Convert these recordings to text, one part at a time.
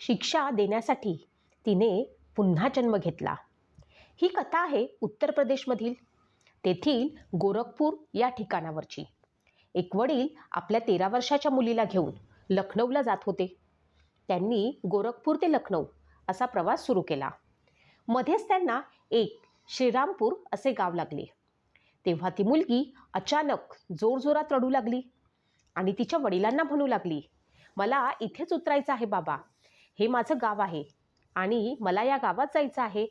शिक्षा देण्यासाठी तिने पुन्हा जन्म घेतला. ही कथा आहे उत्तर प्रदेशमधील तेथील गोरखपूर या ठिकाणावरची. एक वडील आपल्या तेरा वर्षाच्या मुलीला घेऊन लखनौला जात होते. त्यांनी गोरखपूर ते लखनौ असा प्रवास सुरू केला. मध्येच त्यांना एक श्रीरामपूर असे गाव लागले. तेव्हा ती मुलगी अचानक जोरजोरात रडू लागली आणि तिच्या वडिलांना म्हणू लागली मला इथेच उतरायचं आहे बाबा. हे माझं गाव आहे आणि मला या गावात जायचं आहे.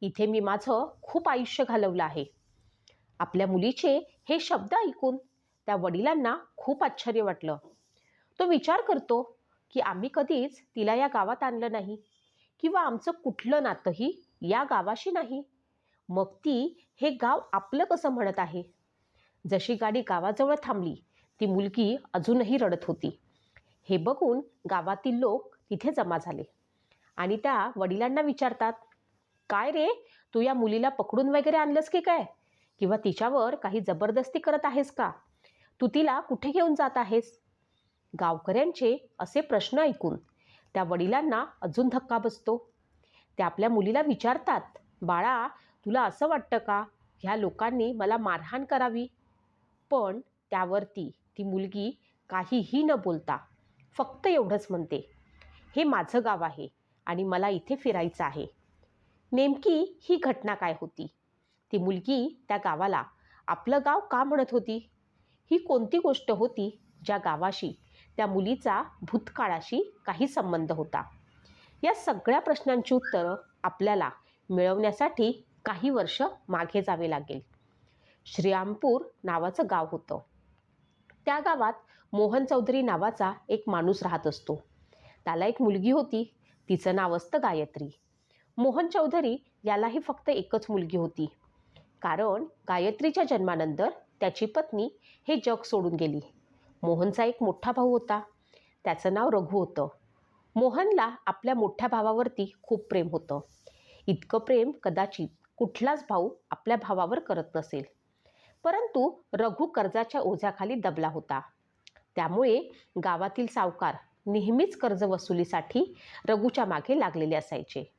इथे मी माझं खूप आयुष्य घालवलं आहे. आपल्या मुलीचे हे शब्द ऐकून त्या वडिलांना खूप आश्चर्य वाटलं. तो विचार करतो की आम्ही कधीच तिला या गावात आणलं नाही किंवा आमचं कुठलं नातंही या गावाशी नाही. मग ती हे गाव आपलं कसं म्हणत आहे? जशी गाडी गावाजवळ थांबली ती मुलगी अजूनही रडत होती. हे बघून गावातील लोक तिथे जमा झाले. आणि त्या वडिलांना विचारतात काय रे तू या मुलीला पकडून वगैरे आणलंस की काय? किंवा तिच्यावर काही जबरदस्ती करत आहेस का? तू तिला कुठे घेऊन जात आहेस? गावकऱ्यांचे असे प्रश्न ऐकून त्या वडिलांना अजून धक्का बसतो. ते आपल्या मुलीला विचारतात बाळा तुला असं वाटतं का? ह्या लोकांनी मला मारहाण करावी. पण त्यावरती ती मुलगी काहीही न बोलता फक्त एवढंच म्हणते. हे माझं गाव आहे आणि मला इथे फिरायचं आहे. नेमकी ही घटना काय होती? ती मुलगी त्या गावाला आपलं गाव का म्हणत होती? ही कोणती गोष्ट होती ज्या गावाशी त्या मुलीचा भूतकाळाशी काही संबंध होता? या सगळ्या प्रश्नांची उत्तरं आपल्याला मिळवण्यासाठी काही वर्ष मागे जावे लागेल. श्रीरामपूर नावाचं गाव होतं. त्या गावात मोहन चौधरी नावाचा एक माणूस राहत असतो. त्याला एक मुलगी होती. तिचं नाव असतं गायत्री. मोहन चौधरी यालाही फक्त एकच मुलगी होती. कारण गायत्रीच्या जन्मानंतर त्याची पत्नी हे जग सोडून गेली. मोहनचा एक मोठा भाऊ होता. त्याचं नाव रघु होतं. मोहनला आपल्या मोठ्या भावावरती खूप प्रेम होतं. इतकं प्रेम कदाचित कुठलाच भाऊ आपल्या भावावर करत नसेल. परंतु रघु कर्जाच्या ओझ्याखाली दबला होता. त्यामुळे गावातील सावकार नेहमीच कर्ज वसुलीसाठी रघूच्या मागे लागलेले असायचे.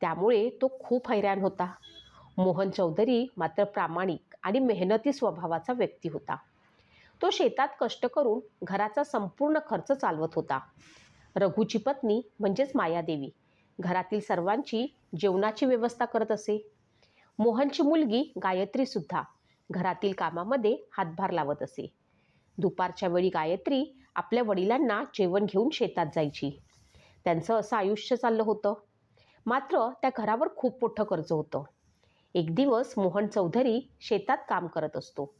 त्यामुळे तो खूप हैराण होता. मोहन चौधरी मात्र प्रामाणिक आणि मेहनती स्वभावाचा व्यक्ती होता. तो शेतात कष्ट करून घराचा संपूर्ण खर्च चालवत होता. रघुची पत्नी म्हणजेच मायादेवी घरातील सर्वांची जेवणाची व्यवस्था करत असे. मोहनची मुलगी गायत्रीसुद्धा घरातील कामामध्ये हातभार लावत असे. दुपारच्या वेळी गायत्री आपल्या वडिलांना जेवण घेऊन शेतात जायची. त्यांचं असं आयुष्य चाललं होतं. मात्र त्या घरावर खूप मोठं कर्ज होतं. एक दिवस मोहन चौधरी शेतात काम करत असतो.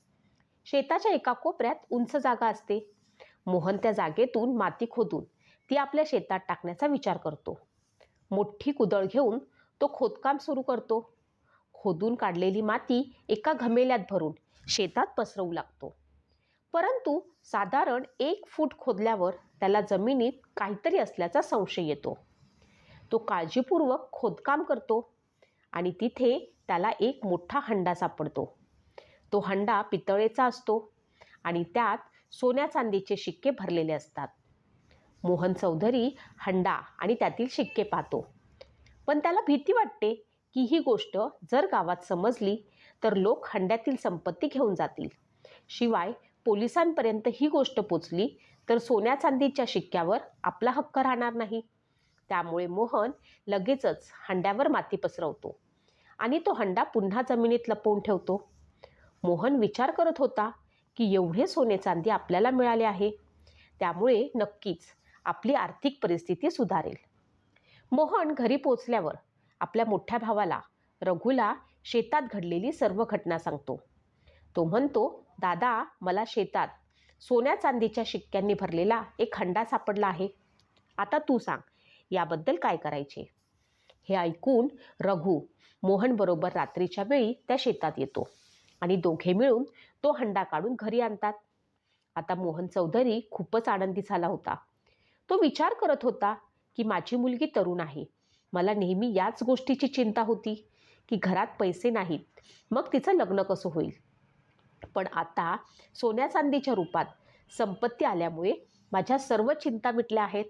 शेताच्या एका कोपऱ्यात उंच जागा असते. मोहन त्या जागेतून माती खोदून ती आपल्या शेतात टाकण्याचा विचार करतो. मोठी कुदळ घेऊन तो खोदकाम सुरू करतो. खोदून काढलेली माती एका घमेल्यात भरून शेतात पसरवू लागतो. परंतु साधारण एक फूट खोदल्यावर त्याला जमिनीत काहीतरी असल्याचा संशय येतो. तो काळजीपूर्वक खोदकाम करतो आणि तिथे त्याला एक मोठा हंडा सापडतो. तो हंडा पितळेचा असतो आणि त्यात सोन्या चांदीचे शिक्के भरलेले असतात. मोहन चौधरी हंडा आणि त्यातील शिक्के पाहतो. पण त्याला भीती वाटते की ही गोष्ट जर गावात समजली तर लोक हंड्यातील संपत्ती घेऊन जातील. शिवाय पोलिसांपर्यंत ही गोष्ट पोचली तर सोन्या चांदीच्या शिक्क्यावर आपला हक्क राहणार नाही. त्यामुळे मोहन लगेचच हंड्यावर माती पसरवतो आणि तो हंडा पुन्हा जमिनीत लपवून ठेवतो. मोहन विचार करत होता की एवढे सोने चांदी आपल्याला मिळाले आहे त्यामुळे नक्कीच आपली आर्थिक परिस्थिती सुधारेल. मोहन घरी पोचल्यावर आपल्या मोठ्या भावाला रघुला शेतात घडलेली सर्व घटना सांगतो. तो म्हणतो दादा मला शेतात सोन्या चांदीच्या शिक्क्यांनी भरलेला एक खंडा सापडला आहे. आता तू सांग याबद्दल काय करायचे? हे ऐकून रघु मोहनबरोबर रात्रीच्या वेळी त्या शेतात येतो आणि दोघे मिळून तो हंडा काढून घरी आणतात. आता मोहन चौधरी खूपच आनंदी झाला होता. तो विचार करत होता की माझी मुलगी तरुण आहे. मला नेहमी याच गोष्टीची चिंता होती की घरात पैसे नाहीत. मग तिचं लग्न कसं होईल? पण आता सोन्या चांदीच्या रूपात संपत्ती आल्यामुळे माझ्या सर्व चिंता मिटल्या आहेत.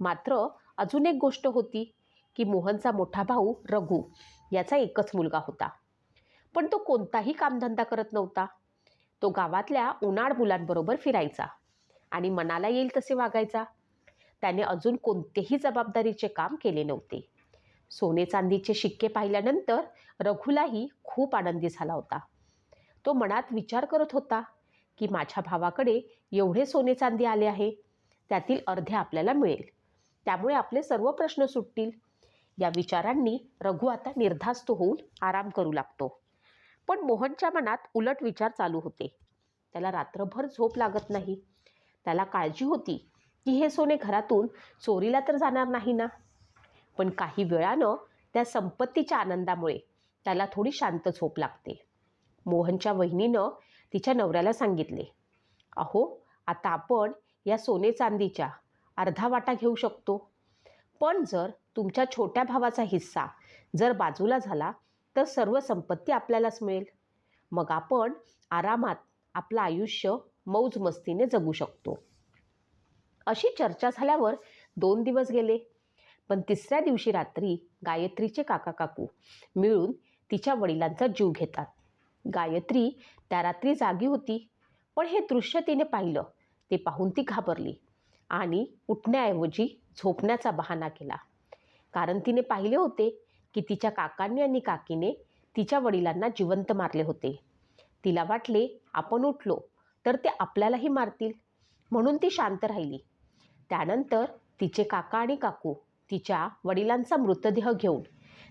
मात्र अजून एक गोष्ट होती की मोहनचा मोठा भाऊ रघु याचा एकच मुलगा होता. पण तो कोणताही कामधंदा करत नव्हता. तो गावातल्या उन्हाळ मुलांबरोबर फिरायचा आणि मनाला येईल तसे वागायचा. त्याने अजून कोणतेही जबाबदारीचे काम केले नव्हते. सोने चांदीचे शिक्के पाहिल्यानंतर रघुलाही खूप आनंदी झाला होता. तो मनात विचार करत होता की माझ्या भावाकडे एवढे सोने चांदी आले आहे त्यातील अर्धे आपल्याला मिळेल. त्यामुळे आपले सर्व प्रश्न सुटतील. या विचारांनी रघु आता निर्धास्त होऊन आराम करू लागतो. पण मोहनच्या मनात उलट विचार चालू होते. त्याला रात्रभर झोप लागत नाही. त्याला काळजी होती की हे सोने घरातून चोरीला तर जाणार नाही ना? पण काही वेळानं त्या संपत्तीच्या आनंदामुळे त्याला थोडी शांत झोप लागते. मोहनच्या वहिनीनं तिच्या नवऱ्याला सांगितले अहो आता आपण या सोने चांदीच्या अर्धा वाटा घेऊ शकतो. पण जर तुमच्या छोट्या भावाचा हिस्सा जर बाजूला झाला तर सर्व संपत्ती आपल्यालाच मिळेल. मग आपण आरामात आपलं आयुष्य मौज मस्तीने जगू शकतो. अशी चर्चा झाल्यावर दोन दिवस गेले. पण तिसऱ्या दिवशी रात्री गायत्रीचे काका काकू मिळून तिच्या वडिलांचा जीव घेतात. गायत्री त्या रात्री जागी होती. पण हे दृश्य तिने पाहिलं. ते पाहून ती घाबरली आणि उठण्याऐवजी झोपण्याचा बहाणा केला. कारण तिने पाहिले होते की तिच्या काकांनी आणि काकीने तिच्या वडिलांना जिवंत मारले होते. तिला वाटले आपण उठलो तर ते आपल्यालाही मारतील. म्हणून ती शांत राहिली. त्यानंतर तिचे काका आणि काकू तिच्या वडिलांचा मृतदेह घेऊन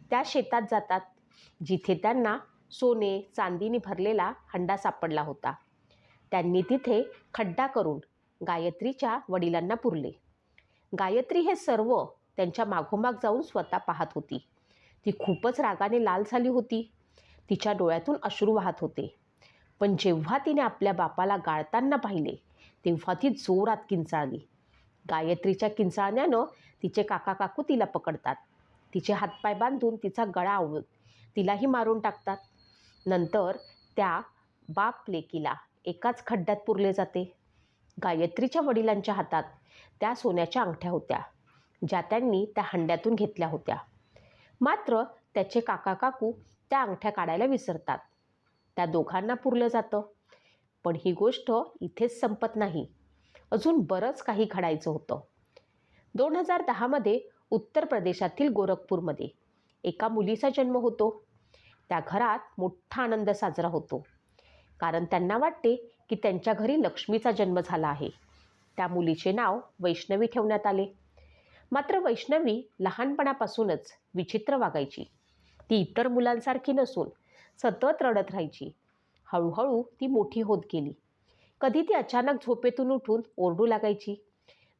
त्या शेतात जातात जिथे त्यांना सोने चांदीने भरलेला हंडा सापडला होता. त्यांनी तिथे खड्डा करून गायत्रीच्या वडिलांना पुरले. गायत्री हे सर्व त्यांच्या मागोमाग जाऊन स्वतः पाहत होती. ती खूपच रागाने लाल झाली होती. तिच्या डोळ्यातून अश्रू वाहत होते. पण जेव्हा तिने आपल्या बापाला गाळताना पाहिले तेव्हा ती जोरात किंचाळली. गायत्रीच्या किंचाळण्यानं तिचे काका काकू तिला पकडतात. तिचे हातपाय बांधून तिचा गळा आवळून तिलाही मारून टाकतात. नंतर त्या बाप लेकीला एकाच खड्ड्यात पुरले जाते. गायत्रीच्या वडिलांच्या हातात त्या सोन्याच्या अंगठ्या होत्या ज्या त्यांनी त्या हंड्यातून घेतल्या होत्या. मात्र त्याचे काका काकू त्या अंगठ्या काढायला विसरतात. त्या दोघांना पुरलं जातं. पण ही गोष्ट इथेच संपत नाही. अजून बरंच काही घडायचं होतं. दोन हजार दहामध्ये उत्तर प्रदेशातील गोरखपूरमध्ये एका मुलीचा जन्म होतो. त्या घरात मोठा आनंद साजरा होतो. कारण त्यांना वाटते की त्यांच्या घरी लक्ष्मीचा जन्म झाला आहे. त्या मुलीचे नाव वैष्णवी ठेवण्यात आले. मात्र वैष्णवी लहानपणापासूनच विचित्र वागायची. ती इतर मुलांसारखी नसून सतत रडत राहायची. हळूहळू ती मोठी होत गेली. कधी ती अचानक झोपेतून उठून ओरडू लागायची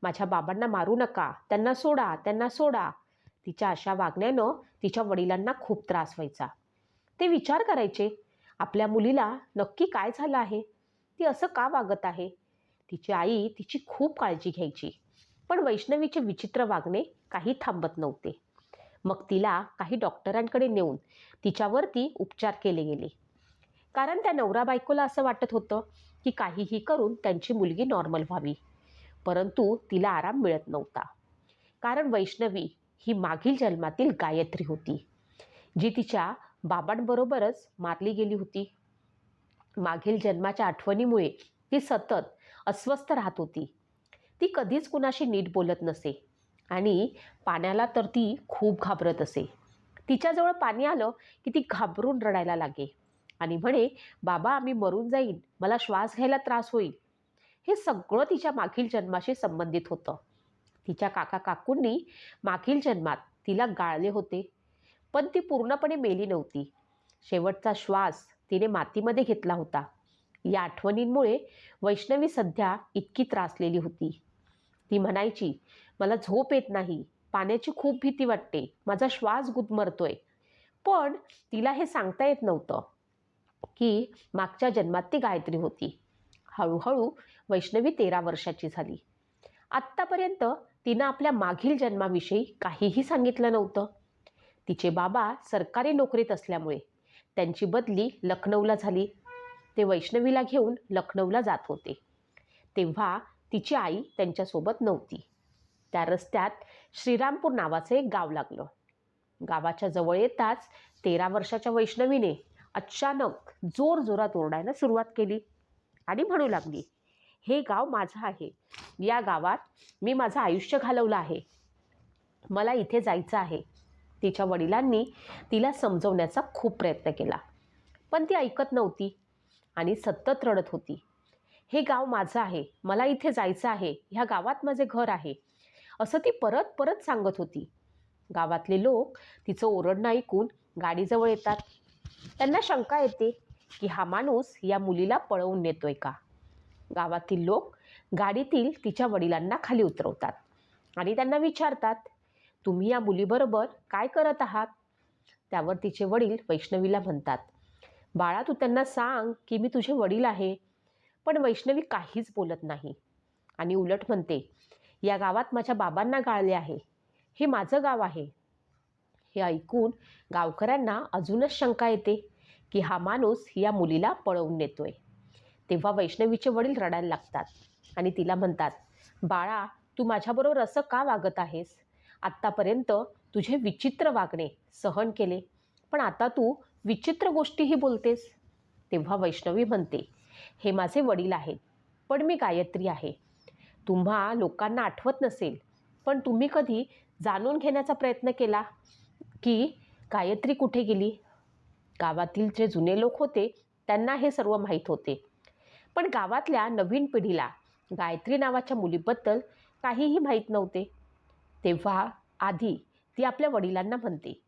माझ्या बाबांना मारू नका त्यांना सोडा त्यांना सोडा. तिच्या अशा वागण्यानं तिच्या वडिलांना खूप त्रास व्हायचा. ते विचार करायचे. आपल्या मुलीला नक्की काय झालं आहे? ती असं का वागत आहे? तिची आई तिची खूप काळजी घ्यायची. पण वैष्णवीचे विचित्र वागणे काही थांबत नव्हते. मग तिला काही डॉक्टरांकडे नेऊन तिच्यावरती उपचार केले गेले. कारण त्या नवरा बायकोला असं वाटत होतं की काहीही करून त्यांची मुलगी नॉर्मल व्हावी. परंतु तिला आराम मिळत नव्हता. कारण वैष्णवी ही मागील जन्मातील गायत्री होती. जी तिच्या बाबांबरोबरच मारली गेली होती. मागील जन्माच्या आठवणीमुळे ती सतत अस्वस्थ राहत होती. ती कधीच कुणाशी नीट बोलत नसे आणि पाण्याला तर ती खूप घाबरत असे. तिच्याजवळ पाणी आलं की ती घाबरून रडायला लागे आणि म्हणे बाबा आम्ही मरून जाईन. मला श्वास घ्यायला त्रास होईल. हे सगळं तिच्या मागील जन्माशी संबंधित होतं. तिच्या काका काकूंनी मागील जन्मात तिला गाळले होते. पण ती पूर्णपणे मेली नव्हती. शेवटचा श्वास तिने मातीमध्ये घेतला होता. या आठवणींमुळे वैष्णवी सध्या इतकी त्रासलेली होती. ती म्हणायची मला झोप येत नाही. पाण्याची खूप भीती वाटते. माझा श्वास गुदमरतोय. पण तिला हे सांगता येत नव्हतं की मागच्या जन्मात ती गायत्री होती. हळूहळू वैष्णवी तेरा वर्षाची झाली. आत्तापर्यंत तिनं आपल्या मागील जन्माविषयी काहीही सांगितलं नव्हतं. तिचे बाबा सरकारी नोकरीत असल्यामुळे. त्यांची बदली लखनौला झाली. ते वैष्णवीला घेऊन लखनौला जात होते. तेव्हा तिची आई त्यांच्यासोबत नव्हती. त्या रस्त्यात श्रीरामपूर नावाचं एक गाव लागलं. गावाच्या जवळ येताच तेरा वर्षाच्या वैष्णवीने अचानक जोर जोरात ओरडायला सुरुवात केली आणि म्हणू लागली हे गाव माझं आहे. या गावात मी माझं आयुष्य घालवलं आहे. मला इथे जायचं आहे. तिच्या वडिलांनी तिला समजवण्याचा खूप प्रयत्न केला. पण ती ऐकत नव्हती आणि सतत रडत होती. हे गाव माझं आहे. मला इथे जायचं आहे. ह्या गावात माझे घर आहे. असं ती परत परत सांगत होती. गावातले लोक तिचं ओरडणं ऐकून गाडीजवळ येतात. त्यांना शंका येते की हा माणूस या मुलीला पळवून नेतोय का? गावातील लोक गाडीतील तिच्या वडिलांना खाली उतरवतात आणि त्यांना विचारतात तुम्ही या मुलीबरोबर काय करत आहात? त्यावर तिचे वडील वैष्णवीला म्हणतात बाळा तू त्यांना सांग की मी तुझे वडील आहे. पण वैष्णवी काहीच बोलत नाही आणि उलट म्हणते या गावात माझ्या बाबांना गाळले आहे. हे माझं गाव आहे. हे ऐकून गावकऱ्यांना अजूनच शंका येते की हा माणूस या मुलीला पळवून नेतोय. तेव्हा वैष्णवीचे वडील रडायला लागतात आणि तिला म्हणतात बाळा तू माझ्याबरोबर असं का वागत आहेस? आत्तापर्यंत तुझे विचित्र वागणे सहन केले. पण आता तू विचित्र गोष्टीही बोलतेस. तेव्हा वैष्णवी म्हणते हे माझे वडील आहेत पण मी गायत्री आहे. तुम्हा लोकांना आठवत नसेल पण तुम्ही कधी जाणून घेण्याचा प्रयत्न केला की गायत्री कुठे गेली? गावातील जे जुने लोक होते त्यांना हे सर्व माहीत होते. पण गावातल्या नवीन पिढीला गायत्री नावाच्या मुलीबद्दल काहीही माहीत नव्हते. तेव्हा आधी ती आपल्या वडिलांना म्हणते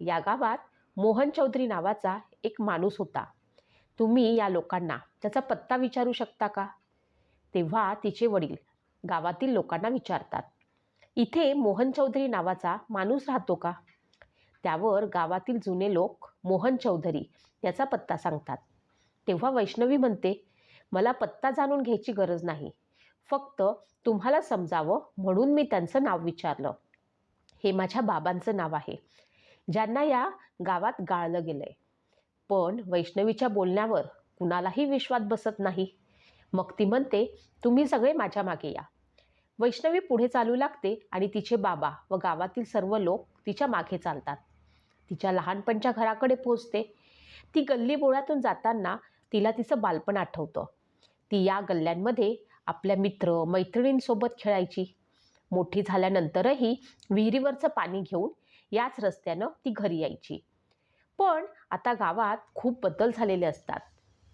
या गावात मोहन चौधरी नावाचा एक माणूस होता. तुम्ही या लोकांना त्याचा पत्ता विचारू शकता का? तेव्हा तिचे वडील गावातील लोकांना विचारतात इथे मोहन चौधरी नावाचा माणूस राहतो का? त्यावर गावातील जुने लोक मोहन चौधरी याचा पत्ता सांगतात. तेव्हा वैष्णवी म्हणते मला पत्ता जाणून घ्यायची गरज नाही. फक्त तुम्हाला समजावं म्हणून मी त्यांचं नाव विचारलं. हे माझ्या बाबांचं नाव आहे. ज्यांना या गावात गाळलं गेलं आहे पण वैष्णवीच्या बोलण्यावर कुणालाही विश्वास बसत नाही. मग ती म्हणते तुम्ही सगळे माझ्या मागे या. वैष्णवी पुढे चालू लागते आणि तिचे बाबा व गावातील सर्व लोक तिच्यामागे चालतात. तिच्या लहानपणच्या घराकडे पोचते ती गल्ली बोळातून जाताना तिला तिचं बालपण आठवतं. ती या गल्ल्यांमध्ये आपल्या मित्र मैत्रिणींसोबत खेळायची. मोठी झाल्यानंतरही विहिरीवरचं पाणी घेऊन याच रस्त्यानं ती घरी यायची. पण आता गावात खूप बदल झालेले असतात.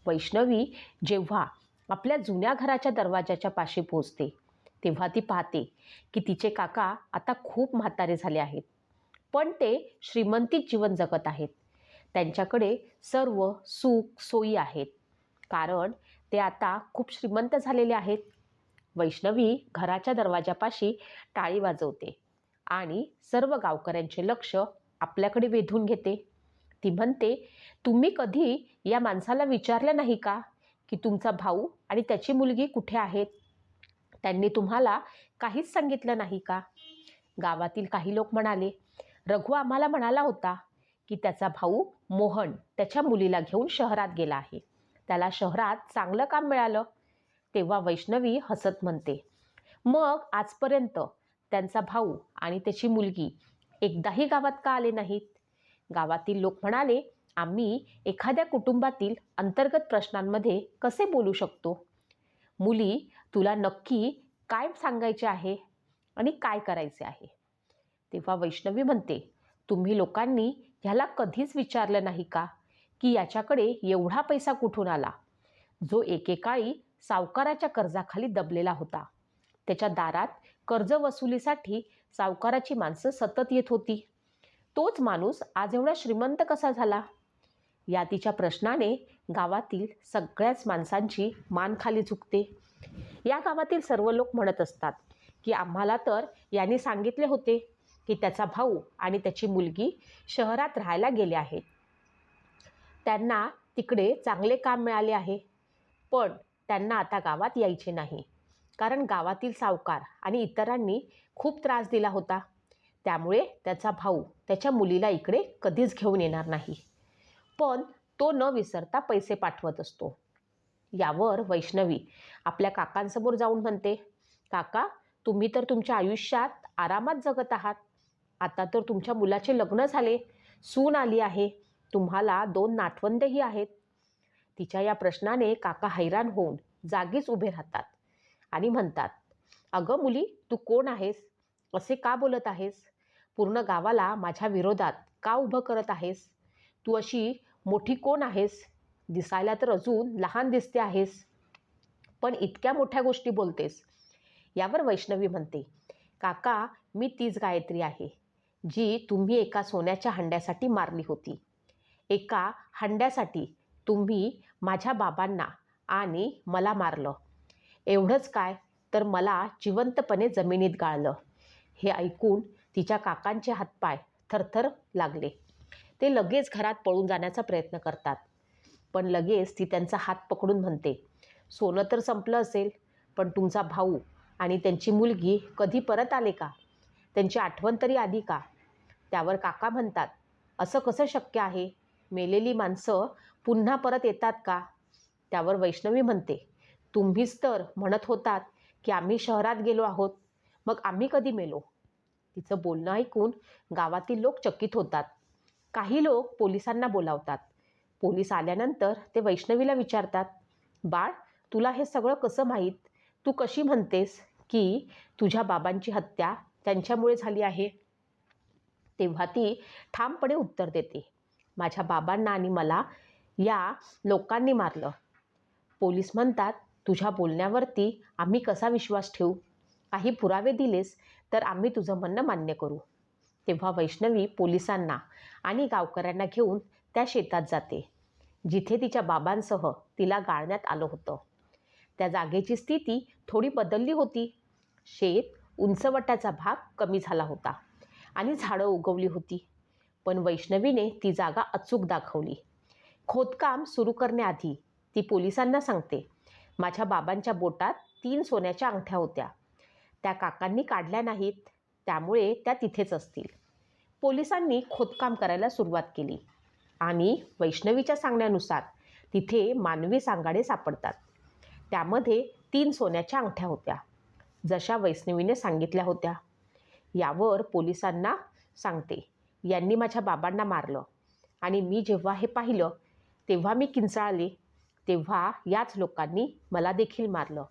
वैष्णवी जेव्हा आपल्या जुन्या घराच्या दरवाजाच्या पाशी पोचते तेव्हा ती पाहते की तिचे काका आता खूप म्हातारे झाले आहेत. पण ते श्रीमंतीत जीवन जगत आहेत. त्यांच्याकडे सर्व सुख सोयी आहेत. कारण ते आता खूप श्रीमंत झालेले आहेत. वैष्णवी घराच्या दरवाजापाशी टाळी वाजवते आणि सर्व गावकऱ्यांचे लक्ष आपल्याकडे वेधून घेते. ती म्हणते तुम्ही कधी या माणसाला विचारलं नाही का की तुमचा भाऊ आणि त्याची मुलगी कुठे आहेत? त्यांनी तुम्हाला काहीच सांगितलं नाही का? गावातील काही लोक म्हणाले रघु आम्हाला म्हणाला होता की त्याचा भाऊ मोहन त्याच्या मुलीला घेऊन शहरात गेला आहे. त्याला शहरात चांगलं काम मिळालं. तेव्हा वैष्णवी हसत म्हणते मग आजपर्यंत त्यांचा भाऊ आणि त्याची मुलगी एकदाही गावात का आले नाहीत? गावातील लोक म्हणाले आम्ही एखाद्या कुटुंबातील अंतर्गत प्रश्नांमध्ये कसे बोलू शकतो? मुली तुला नक्की काय सांगायचे आहे आणि काय करायचे आहे? तेव्हा वैष्णवी म्हणते तुम्ही लोकांनी ह्याला कधीच विचारलं नाही का? की याच्याकडे एवढा पैसा कुठून आला? जो एकेकाळी सावकाराच्या कर्जाखाली दबलेला होता. त्याच्या दारात कर्ज वसुलीसाठी सावकाराची माणसं सतत येत होती. तोच माणूस आज एवढा श्रीमंत कसा झाला? या तिच्या प्रश्नाने गावातील सगळ्याच माणसांची मान खाली झुकते या गावातील सर्व लोक म्हणत असतात की आम्हाला तर यांनी सांगितले होते की त्याचा भाऊ आणि त्याची मुलगी शहरात राहायला गेले आहेत. त्यांना तिकडे चांगले काम मिळाले आहे. पण त्यांना आता गावात यायचे नाही. कारण गावातील सावकार आणि इतरांनी खूप त्रास दिला होता. त्यामुळे त्याचा भाऊ त्याच्या मुलीला इकडे कधीच घेऊन येणार नाही. पण तो न विसरता पैसे पाठवत असतो. यावर वैष्णवी आपल्या काकांसमोर जाऊन म्हणते काका तुम्ही तर तुमच्या आयुष्यात आरामात जगत आहात. आता तर तुमच्या मुलाचे लग्न झाले. सून आली आहे. तुम्हाला दोन नातवंदही आहेत. तिच्या या प्रश्नाने काका हैराण होऊन जागीच उभे राहतात आणि म्हणतात अगं मुली तू कोण आहेस? असे का बोलत आहेस? पूर्ण गावाला माझ्या विरोधात का उभं करत आहेस? तू अशी मोठी कोण आहेस? दिसायला तर अजून लहान दिसते आहेस. पण इतक्या मोठ्या गोष्टी बोलतेस. यावर वैष्णवी म्हणते काका मी तीच गायत्री आहे जी तुम्ही एका सोन्याच्या हंड्यासाठी मारली होती. एका हंड्यासाठी तुम्ही माझ्या बाबांना आणि मला मारलं. एवढंच काय? तर मला जिवंतपणे जमिनीत गाळलं. हे ऐकून तिच्या काकांचे हातपाय थरथर लागले. ते लगेच घरात पळून जाण्याचा प्रयत्न करतात. पण लगेच ती त्यांचा हात पकडून म्हणते सोनं तर संपलं असेल पण तुमचा भाऊ आणि त्यांची मुलगी कधी परत आले का? त्यांची आठवण तरी आली का? त्यावर काका म्हणतात असं कसं शक्य आहे? मेलेली माणसं पुन्हा परत येतात का? त्यावर वैष्णवी म्हणते तुम्हीच तर म्हणत होतात की आम्ही शहरात गेलो आहोत. मग आम्ही कधी मेलो? तिचं बोलणं ऐकून गावातील लोक चकित होतात. काही लोक पोलिसांना बोलावतात. पोलीस आल्यानंतर ते वैष्णवीला विचारतात बाळ तुला हे सगळं कसं माहीत? तू कशी म्हणतेस की तुझ्या बाबांची हत्या त्यांच्यामुळे झाली आहे? तेव्हा ती ठामपणे उत्तर देते. माझ्या बाबांना आणि मला या लोकांनी मारलं. पोलीस म्हणतात तुझ्या बोलण्यावरती आम्ही कसा विश्वास ठेवू? काही पुरावे दिलेस तर आम्ही तुझं म्हणणं मान्य करू. तेव्हा वैष्णवी पोलिसांना आणि गावकऱ्यांना घेऊन त्या शेतात जाते जिथे तिच्या बाबांसह तिला गाळण्यात आलं होतं. त्या जागेची स्थिती थोडी बदलली होती. शेत उंचवट्याचा भाग कमी झाला होता आणि झाडं उगवली होती. पण वैष्णवीने ती जागा अचूक दाखवली. खोदकाम सुरू करण्याआधी ती पोलिसांना सांगते माझ्या बाबांच्या बोटात तीन सोन्याच्या अंगठ्या होत्या. त्या काकांनी काढल्या नाहीत त्यामुळे त्या तिथेच असतील. पोलिसांनी खोदकाम करायला सुरुवात केली आणि वैष्णवीच्या सांगण्यानुसार तिथे मानवी सांगाडे सापडतात. त्यामध्ये तीन सोन्याच्या अंगठ्या होत्या जशा वैष्णवीने सांगितल्या होत्या. यावर पोलिसांना सांगते यांनी माझ्या बाबांना मारलं. आणि मी जेव्हा हे पाहिलं तेव्हा मी किंचाळले. तेव्हा याच लोकांनी मला देखील मारलं.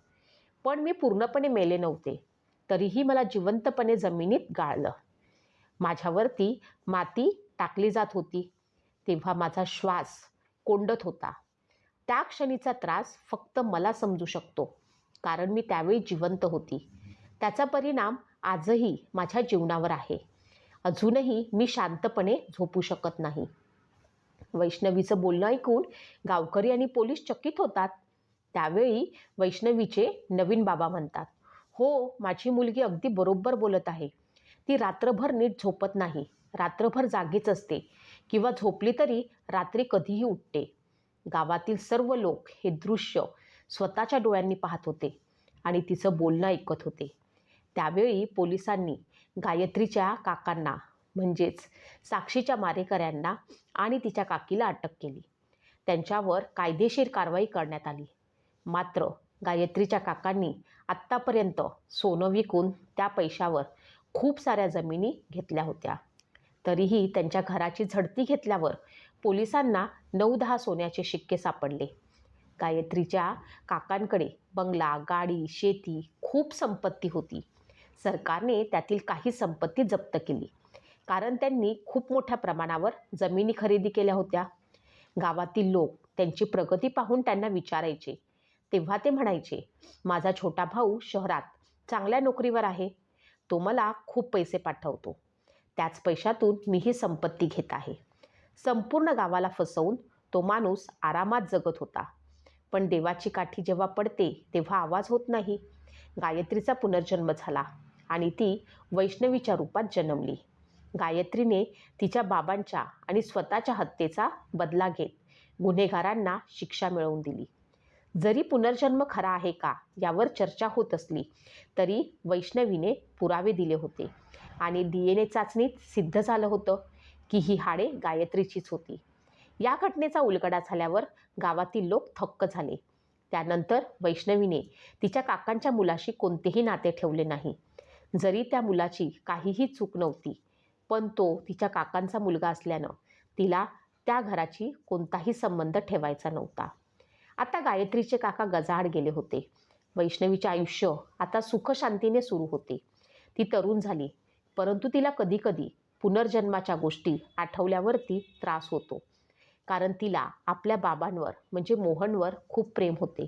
पण मी पूर्णपणे मेले नव्हते. तरीही मला जिवंतपणे जमिनीत गाळलं. माझ्यावरती माती टाकली जात होती. तेव्हा माझा श्वास कोंडत होता. त्या क्षणीचा त्रास फक्त मला समजू शकतो कारण मी त्यावेळी जिवंत होती. त्याचा परिणाम आजही माझ्या जीवनावर आहे. अजूनही मी शांतपणे झोपू शकत नाही. वैष्णवीचं बोलणं ऐकून गावकरी आणि पोलीस चकित होतात. त्यावेळी वैष्णवीचे नवीन बाबा म्हणतात हो माझी मुलगी अगदी बरोबर बोलत आहे. ती रात्रभर नीट झोपत नाही. रात्रभर जागीच असते किंवा झोपली तरी रात्री कधीही उठते. गावातील सर्व लोक हे दृश्य स्वतःच्या डोळ्यांनी पाहत होते आणि तिचं बोलणं ऐकत होते. त्यावेळी पोलिसांनी गायत्रीच्या काकांना म्हणजेच साक्षीच्या मारेकऱ्यांना आणि तिच्या काकीला अटक केली. त्यांच्यावर कायदेशीर कारवाई करण्यात आली. मात्र गायत्रीच्या काकांनी आत्तापर्यंत सोनं विकून त्या पैशावर खूप साऱ्या जमिनी घेतल्या होत्या. तरीही त्यांच्या घराची झडती घेतल्यावर पोलिसांना नऊ दहा सोन्याचे शिक्के सापडले. गायत्रीच्या काकांकडे बंगला गाडी शेती खूप संपत्ती होती. सरकारने त्यातील काही संपत्ती जप्त केली. कारण त्यांनी खूप मोठ्या प्रमाणावर जमिनी खरेदी केल्या होत्या. गावातील लोक त्यांची प्रगती पाहून त्यांना विचारायचे. तेव्हा ते म्हणायचे माझा छोटा भाऊ शहरात चांगल्या नोकरीवर आहे. तो मला खूप पैसे पाठवतो. त्याच पैशातून मी ही संपत्ती घेत आहे. संपूर्ण गावाला फसवून तो माणूस आरामात जगत होता. पण देवाची काठी जेव्हा पडते तेव्हा आवाज होत नाही. गायत्रीचा पुनर्जन्म झाला. आणि ती वैष्णवीच्या रूपात जन्मली. गायत्रीने तिच्या बाबांच्या आणि स्वतःच्या हत्येचा बदला घेत गुन्हेगारांना शिक्षा मिळवून दिली. जरी पुनर्जन्म खरा आहे का यावर चर्चा होत असली तरी वैष्णवीने पुरावे दिले होते आणि डी एन ए चाचणीत सिद्ध झालं होतं की ही हाडे गायत्रीचीच होती. या घटनेचा उलगडा झाल्यावर गावातील लोक थक्क झाले. त्यानंतर वैष्णवीने तिच्या काकांच्या मुलाशी कोणतेही नाते ठेवले नाही. जरी त्या मुलाची काहीही चूक नव्हती पण तो तिच्या काकांचा मुलगा असल्यानं तिला त्या घराची कोणताही संबंध ठेवायचा नव्हता. आता गायत्रीचे काका गजाआड गेले होते. वैष्णवीचे आयुष्य आता सुखशांतीने सुरू होते. ती तरुण झाली परंतु तिला कधीकधी पुनर्जन्माच्या गोष्टी आठवल्यावरती त्रास होतो कारण तिला आपल्या बाबांवर म्हणजे मोहनवर खूप प्रेम होते.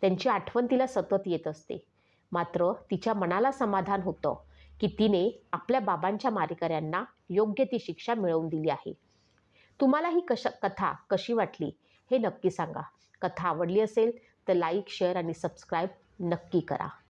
त्यांची आठवण तिला सतत येत असते. मात्र तिच्या मनाला समाधान होतं की तिने आपल्या बाबांच्या मारेकऱ्यांना योग्य ती शिक्षा मिळवून दिली आहे. तुम्हाला ही कश कथा कशी वाटली हे नक्की सांगा. कथा आवडली असेल तर लाईक शेअर आणि सबस्क्राईब नक्की करा.